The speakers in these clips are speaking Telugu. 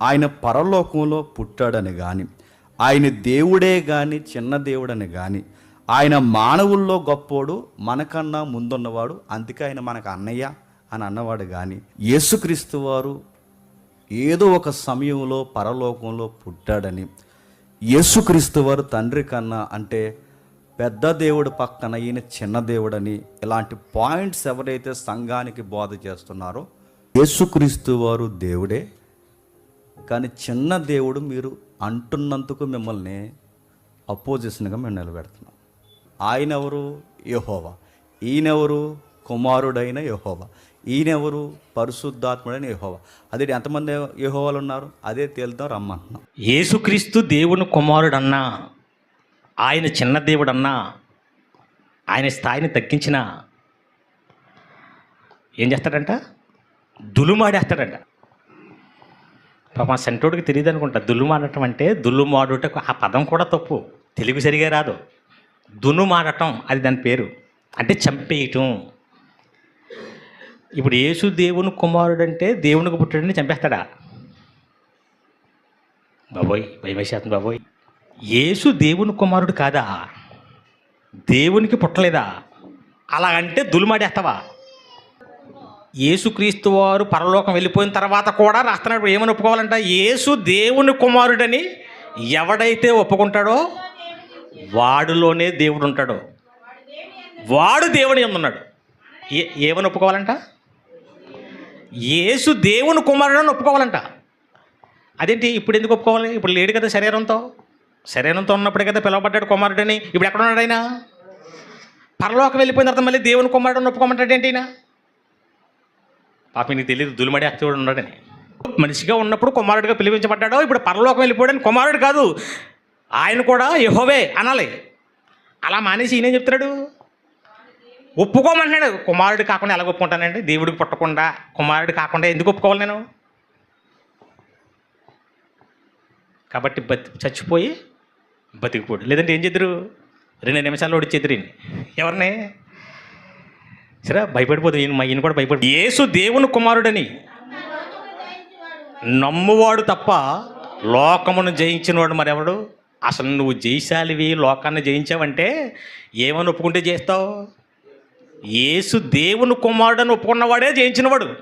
ఆయన పరలోకంలో పుట్టాడని కానీ ఆయన దేవుడే కానీ చిన్న దేవుడని కానీ ఆయన మానవుల్లో గొప్పోడు మనకన్నా ముందున్నవాడు అందుకే ఆయన మనకు అన్నయ్య అని అన్నవాడు కానీ యేసుక్రీస్తు వారు ఏదో ఒక సమయంలో పరలోకంలో పుట్టాడని యేసుక్రీస్తు వారు తండ్రి కన్నా అంటే పెద్ద దేవుడు పక్కన ఈయన చిన్న దేవుడని ఇలాంటి పాయింట్స్ ఎవరైతే సంఘానికి బోధ చేస్తున్నారో యేసుక్రీస్తు వారు దేవుడే. కానీ చిన్న దేవుడు మీరు అంటున్నందుకు మిమ్మల్ని అపోజిషన్గా మేము నిలబెడుతున్నాం. ఆయన ఎవరు యహోవా. ఈయనెవరు? కుమారుడైన యహోవా. ఈయనెవరు? పరిశుద్ధాత్ముడైన యహోవా. అదే ఎంతమంది యహోవాలు ఉన్నారు? అదే తేలుతాం రమ్మంటున్నాం. యేసుక్రీస్తు దేవుని కుమారుడన్నా ఆయన చిన్న దేవుడన్నా ఆయన స్థాయిని తగ్గించిన ఏం చేస్తాడంట? దులుమాడేస్తాడంట. పాప మా సెంటోడికి తెలియదు అనుకుంటా. దుల్లుమాడటం అంటే దుల్లుమాడుటకు ఆ పదం కూడా తప్పు. తెలుగు సరిగా రాదు. దునుమాడటం అది దాని పేరు. అంటే చంపేయటం. ఇప్పుడు యేసు దేవుని కుమారుడు అంటే దేవునికి పుట్టడని చంపేస్తాడా? బాబోయ్ భయమేశాతం బాబోయ్. యేసు దేవుని కుమారుడు కాదా? దేవునికి పుట్టలేదా? అలా అంటే దులుమాడేస్తావా యేసుక్రీస్తు వారు పరలోకం వెళ్ళిపోయిన తర్వాత కూడా రాస్తున్నాడు. ఏమని ఒప్పుకోవాలంట? యేసు దేవుని కుమారుడని ఎవడైతే ఒప్పుకుంటాడో వాడులోనే దేవుడు ఉంటాడు. వాడు దేవుని ఉన్నాడు ఏ ఏమని ఒప్పుకోవాలంట? యేసు దేవుని కుమారుడు అని ఒప్పుకోవాలంట. అదేంటి? ఇప్పుడు ఎందుకు ఒప్పుకోవాలి? ఇప్పుడు లేడు కదా శరీరంతో. శరీరంతో ఉన్నప్పుడే కదా పిలవబడ్డాడు కుమారుడని. ఇప్పుడు ఎక్కడ ఉన్నాడు ఆయన? పరలోకం వెళ్ళిపోయిన తర్వాత మళ్ళీ దేవుని కుమారుడు ఒప్పుకోమంటాడు ఏంటి ఆయన? పాప నీకు తెలియదు దులిమడి అత్తోడు ఉన్నాడని. మనిషిగా ఉన్నప్పుడు కుమారుడిగా పిలిపించబడ్డాడో ఇప్పుడు పరలోకం వెళ్ళిపోయాడని కుమారుడు కాదు. ఆయన కూడా యహోవే అనాలి. అలా మానేసి ఈయనేం చెప్తున్నాడు? ఒప్పుకోమంటున్నాడు. కుమారుడు కాకుండా ఎలా ఒప్పుకుంటానండి? దేవుడికి పుట్టకుండా కుమారుడు కాకుండా ఎందుకు ఒప్పుకోవాలి నేను? కాబట్టి బతి చచ్చిపోయి బతికిపోడు. లేదంటే ఏం చేద్దరు? రెండు నిమిషాల్లో ఓడిచ్చేద్దరు ఎవరిని? సరే భయపడిపోదు. ఈయన మా ఈయన కూడా భయపడి యేసు దేవుని కుమారుడని నమ్మువాడు తప్ప లోకమును జయించినవాడు మరెవడు? అసలు నువ్వు జయశాలివి లోకాన్ని జయించావంటే ఏమని ఒప్పుకుంటే చేస్తావు యేసు దేవుని కుమారుడని ఒప్పుకున్నవాడే జయించినవాడు.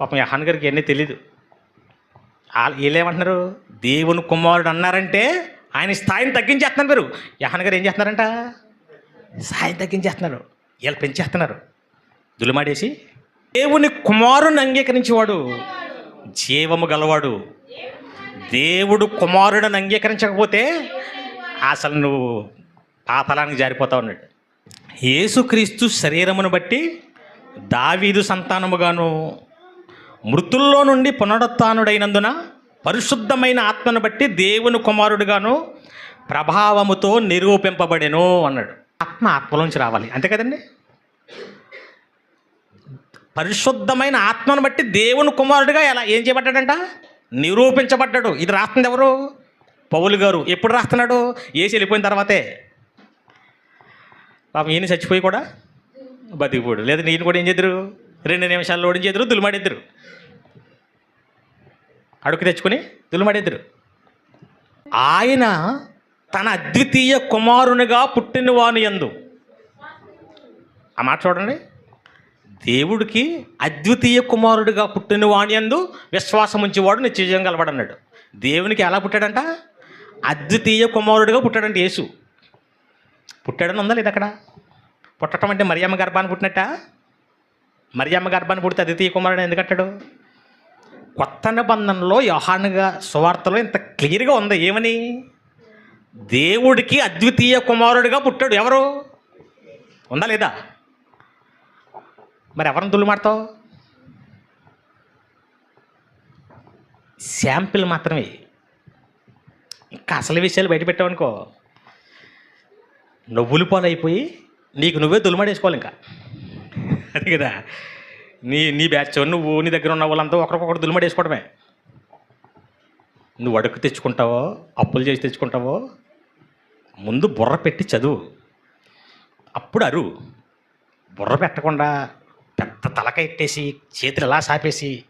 పాపం యహాన్ గారికి అన్నీ తెలీదు. వాళ్ళు వీళ్ళేమంటున్నారు దేవుని కుమారుడు అన్నారంటే ఆయన స్థాయిని తగ్గించేస్తున్నారు మీరు. యహాన్ గారు ఏం చేస్తున్నారంట? స్థాయిని తగ్గించేస్తున్నారు. వీళ్ళు పెంచేస్తున్నారు. దులిమాడేసి దేవుని కుమారుని అంగీకరించేవాడు జీవము గలవాడు. దేవుడు కుమారుడని అంగీకరించకపోతే అసలు నువ్వు పాతలానికి జారిపోతావు అన్నాడు. యేసుక్రీస్తు శరీరమును బట్టి దావీదు సంతానముగాను మృతుల్లో నుండి పునరుత్డైనందున పరిశుద్ధమైన ఆత్మను బట్టి దేవుని కుమారుడుగాను ప్రభావముతో నిరూపింపబడెను అన్నాడు. ఆత్మ ఆత్మలోంచి రావాలి. అంతే కదండి? పరిశుద్ధమైన ఆత్మను బట్టి దేవుని కుమారుడిగా ఎలా ఏం చేయబడ్డాడంట? నిరూపించబడ్డాడు. ఇది రాస్తుంది ఎవరు? పౌలు గారు. ఎప్పుడు రాస్తున్నాడు? ఏసి వెళ్ళిపోయిన తర్వాతే. పాపం ఈయన చచ్చిపోయి కూడా బతికిపోడు లేదా నేను కూడా ఏం చేద్దరు? రెండు నిమిషాల్లో ఓడించేద్దరు దులిమాడిద్దరు. అడుగు తెచ్చుకొని దులిమాడిద్దరు. ఆయన తన అద్వితీయ కుమారునిగా పుట్టిన ఎందు యందు. ఆ మాట చూడండి. దేవుడికి అద్వితీయ కుమారుడిగా పుట్టిన వాణి యందు విశ్వాసం ఉంచేవాడు నిశ్చయం కలవాడన్నాడు. దేవునికి ఎలా పుట్టాడంట? అద్వితీయ కుమారుడిగా పుట్టాడంట యేసు. పుట్టాడని ఉందా లేదు అక్కడ? పుట్టడం అంటే మరియమ్మ గర్భాన్ని పుట్టినట్ట? మరియమ్మ గర్భాన్ని పుడితే అద్వితీయ కుమారుడు ఎందుకంటాడు కొత్త నిబంధనలో యోహానుగా సువార్తలో ఇంత క్లియర్గా ఉంది ఏమని? దేవుడికి అద్వితీయ కుమారుడిగా పుట్టాడు ఎవరు? ఉందా లేదా? మరి ఎవరిని దుల్లుమాడతావు శాంపిల్ మాత్రమే. ఇంకా అసలు విషయాలు బయట పెట్టావనుకో. నువ్వులు పాలైపోయి నీకు నువ్వే దులుమాడేసుకోవాలి ఇంకా. అది కదా. నీ నీ బ్యాచ్ నువ్వు నీ దగ్గర ఉన్న వాళ్ళంతా ఒకరికొకరు దులుమాడేసుకోవడమే. నువ్వు అడుగు తెచ్చుకుంటావో అప్పులు చేసి తెచ్చుకుంటావో ముందు బుర్ర పెట్టి చదువు. అప్పుడు అరు బుర్ర పెట్టకుండా పెద్ద తలకెట్టేసి చేతులు ఎలా సాపేసి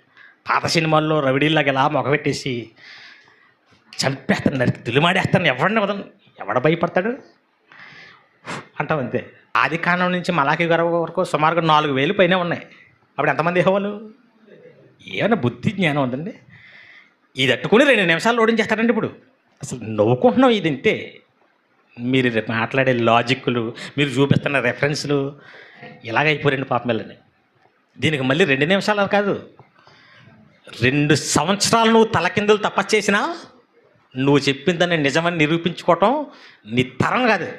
పాత సినిమాల్లో రవిడీలాగా ఇలా మొగబెట్టేసి చంపేస్తాను నరికి దులిమాడేస్తాను ఎవరిని వదలను? ఎవడ భయపడతాడు? అంటాం అంతే. ఆది కాలం నుంచి మలాఖీ గారు వరకు సుమారుగా నాలుగు వేలు పైన ఉన్నాయి. అప్పుడు ఎంతమంది ఇవ్వాలి ఏమైనా బుద్ధి జ్ఞానం ఉందండి? ఇది అట్టుకుని రెండు నిమిషాలు ఓడించేస్తారండి ఇప్పుడు. అసలు నవ్వుకుంటున్నాం ఇది ఇంతే మీరు మాట్లాడే లాజిక్లు మీరు చూపిస్తున్న రెఫరెన్స్లు ఇలాగైపోరండి పాపం దీనికి మళ్ళీ రెండు నిమిషాలు కాదు. రెండు సంవత్సరాలు నువ్వు తలకిందులు తపస్సు చేసినా నువ్వు చెప్పిందని నిజమని నిరూపించుకోవటం నీ తరం కాదు.